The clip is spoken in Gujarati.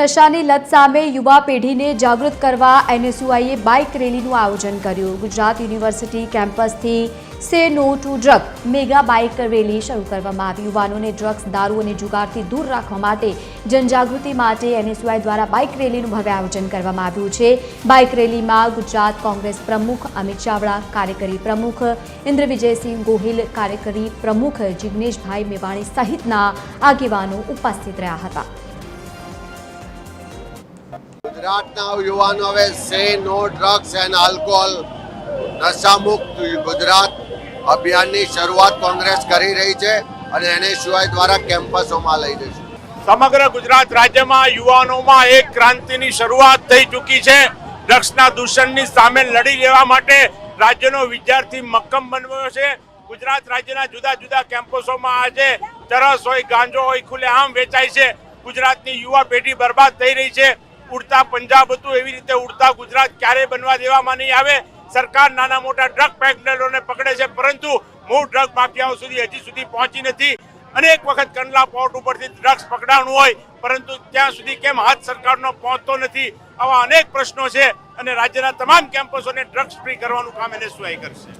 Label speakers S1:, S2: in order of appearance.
S1: નશાની લત સામે યુવા પેઢીને જાગૃત કરવા એનએસયુઆઈએ બાઇક રેલીનું આયોજન કર્યું. Gujarat university કેમ્પસથી say no to drug mega bike rally શરૂ કરવામાં આવી. યુવાનોને ડ્રગ્સ, દારૂ અને જુગારથી દૂર રાખવા માટે જનજાગૃતિ માટે એનએસયુઆઈ દ્વારા બાઇક રેલીનું ભવ્ય આયોજન કરવામાં આવ્યું છે. બાઇક રેલીમાં ગુજરાત કોંગ્રેસ પ્રમુખ અમિત ચાવડા, કાર્યકરી પ્રમુખ ઇન્દ્ર વિજયસિંહ ગોહિલ, કાર્યકરી પ્રમુખ જિજ્ઞેશભાઈ મેવાણી સહિતના આગેવાનો ઉપસ્થિત રહ્યા હતા.
S2: ગુજરાતના યુવાનો હવે say no drugs and alcohol નશામુક્ત Gujarat અભિયાનની શરૂઆત કોંગ્રેસ કરી રહી છે અને એને સિવાય દ્વારા કેમ્પસોમાં લઈ જશે.
S3: સમગ્ર ગુજરાત રાજ્યમાં યુવાનોમાં એક ક્રાંતિની શરૂઆત થઈ ચૂકી છે. ડ્રગ્સના દૂષણની સામે લડી લેવા માટે રાજ્યનો વિદ્યાર્થી મક્કમ બનવ્યો છે. ગુજરાત રાજ્યના જુદા જુદા કેમ્પસોમાં આજે ચરસ હોય, ગાંજો હોય, ખુલ્લેઆમ વેચાય છે. ગુજરાતની યુવા પેઢી બરબાદ થઈ રહી છે. ઉડતા પંજાબ હતું, એવી રીતે ઉડતા ગુજરાત ક્યારેય બનવા દેવામાં નહીં આવે. સરકાર નાના મોટા ડ્રગ પેડલરોને પકડે છે, પરંતુ મૂળ ડ્રગ માફિયાઓ સુધી હજી સુધી પહોંચી નથી. અનેક વખત કંડલા પોર્ટ ઉપરથી ડ્રગ્સ પકડાણું હોય, પરંતુ ત્યાં સુધી કેમ હાથ સરકારનો પહોંચતો નથી? આવા અનેક પ્રશ્નો છે અને રાજ્યના તમામ કેમ્પસોને ડ્રગ્સ ફ્રી કરવાનું કામ એને કરશે.